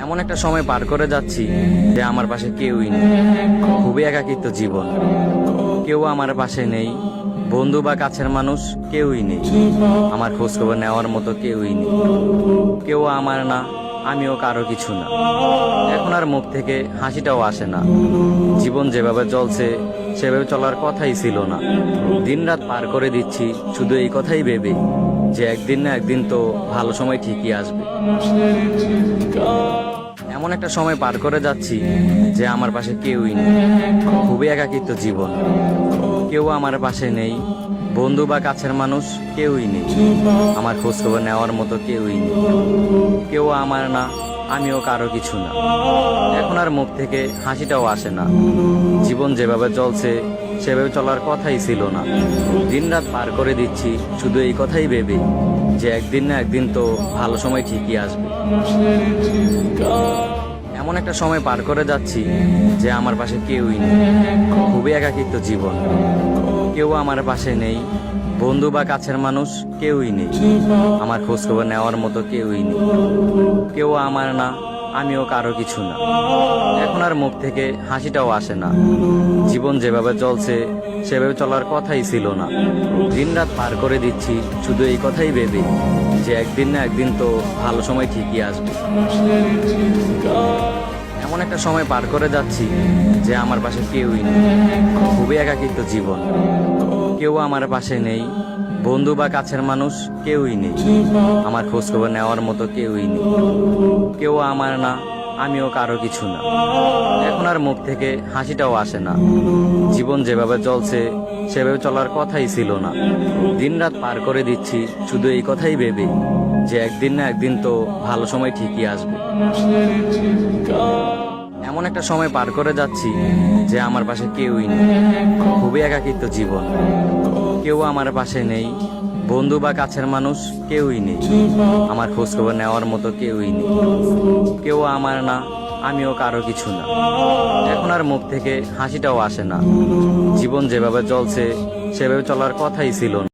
এমন একটা সময় পার করে যাচ্ছি যে আমার পাশে কেউই নেই। খুবই একাকিত্ব জীবন। কেউ আমার পাশে নেই। বন্ধু বা কাছের মানুষ কেউই নেই। আমার খোঁজখবর নেওয়ার মতো কেউই নেই। কেউ আমার না, আমিও কারও কিছু না। এখন আর মুখ থেকে হাসিটাও আসে না। জীবন যেভাবে চলছে, সেভাবে চলার কথাই ছিল না। দিনরাত পার করে দিচ্ছি, শুধু এই কথাই ভেবে যে একদিন না একদিন তো ভালো সময় ঠিকই আসবে। এমন একটা সময় পার করে যাচ্ছি যে আমার পাশে কেউই নেই। খুবই একাকিত্ব জীবন। কেউ আমার পাশে নেই। বন্ধু বা কাছের মানুষ কেউই নেই। আমার খোঁজখবর নেওয়ার মতো কেউই নেই। কেউ আমার না। আমিও কারও কিছু না। এখন আর মুখ থেকে হাসিটাও আসে না। জীবন যেভাবে চলছে, সেভাবে চলার কথাই ছিল না। দিনরাত পার করে দিচ্ছি, শুধু এই কথাই ভেবে যে একদিন না একদিন তো ভালো সময় ঠিকই আসবে। এমন একটা সময় পার করে যাচ্ছি যে আমার পাশে কেউই নেই। খুবই একাকিত্ব জীবন। কেউ আমার পাশে নেই। বন্ধু বা কাছের মানুষ কেউই নেই। আমার খোঁজখবর নেওয়ার মতো কেউই নেই। কেউ আমার না, আমিও কারও কিছু না। এখন আর মুখ থেকে হাসিটাও আসে না। জীবন যেভাবে চলছে, সেভাবে চলার কথাই ছিল না। দিনরাত পার করে দিচ্ছি, শুধু এই কথাই ভেবে যে একদিন না একদিন তো ভালো সময় ঠিকই আসবে। একটা সময় পার করে যাচ্ছি যে আমার পাশে কেউই নেই। খুবই একাকিত্ব জীবন। কেউ আমার পাশে নেই। বন্ধু বা কাছের মানুষ কেউই নেই। আমার খোঁজখবর নেওয়ার মতো কেউই নেই। কেউ আমার না, আমিও কারও কিছু না। এখন আর মুখ থেকে হাসিটাও আসে না। জীবন যেভাবে চলছে, সেভাবে চলার কথাই ছিল না। দিনরাত পার করে দিচ্ছি, শুধু এই কথাই ভেবে যে একদিন না একদিন তো ভালো সময় ঠিকই আসবে। এমন একটা সময় পার করে যাচ্ছি যে আমার পাশে কেউই নেই। খুবই একাকিত্ব জীবন। কেউ আমার পাশে নেই। বন্ধু বা কাছের মানুষ কেউই নেই। আমার খোঁজখবর নেওয়ার মতো কেউই নেই। কেউ আমার না, আমিও কারও কিছু না। এখন আর মুখ থেকে হাসিটাও আসে না। জীবন যেভাবে চলছে, সেভাবে চলার কথাই ছিল না।